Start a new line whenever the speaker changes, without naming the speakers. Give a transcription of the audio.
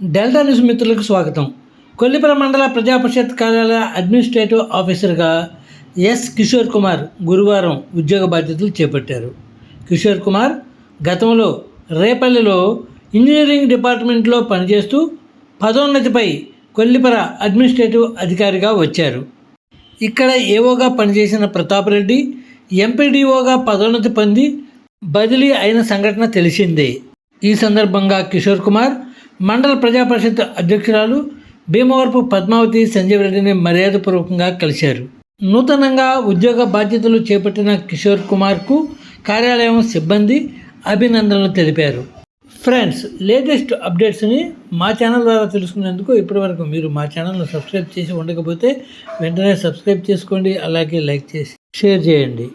Delta news మిత్రులకు స్వాగతం. కొల్లిపర మండల ప్రజా పరిషత్ కార్యాలయ అడ్మినిస్ట్రేటివ్ ఆఫీసర్గా ఎస్ కిషోర్ కుమార్ గురువారం ఉద్యోగ బాధ్యతలు చేపట్టారు. కిషోర్ కుమార్ గతంలో రేపల్లిలో ఇంజనీరింగ్ డిపార్ట్మెంట్లో పనిచేస్తూ పదోన్నతిపై కొల్లిపర అడ్మినిస్ట్రేటివ్ అధికారిగా వచ్చారు. ఇక్కడ ఏవోగా పనిచేసిన ప్రతాప్ రెడ్డి ఎంపీడీఓగా పదోన్నతి పొంది బదిలీ అయిన సంఘటన తెలిసిందే. ఈ సందర్భంగా కిషోర్ కుమార్ మండల ప్రజా పరిషత్ అధ్యక్షురాలు భీమవరపు పద్మావతి సంజీవ్ రెడ్డిని మర్యాదపూర్వకంగా కలిశారు. నూతనంగా ఉద్యోగ బాధ్యతలు చేపట్టిన కిషోర్ కుమార్కు కార్యాలయం సిబ్బంది అభినందనలు తెలిపారు. ఫ్రెండ్స్ లేటెస్ట్ అప్డేట్స్ని మా ఛానల్ ద్వారా తెలుసుకునేందుకు ఇప్పటివరకు మీరు మా ఛానల్ను సబ్స్క్రైబ్ చేసి ఉండకపోతే వెంటనే సబ్స్క్రైబ్ చేసుకోండి అలాగే లైక్ చేసి షేర్ చేయండి.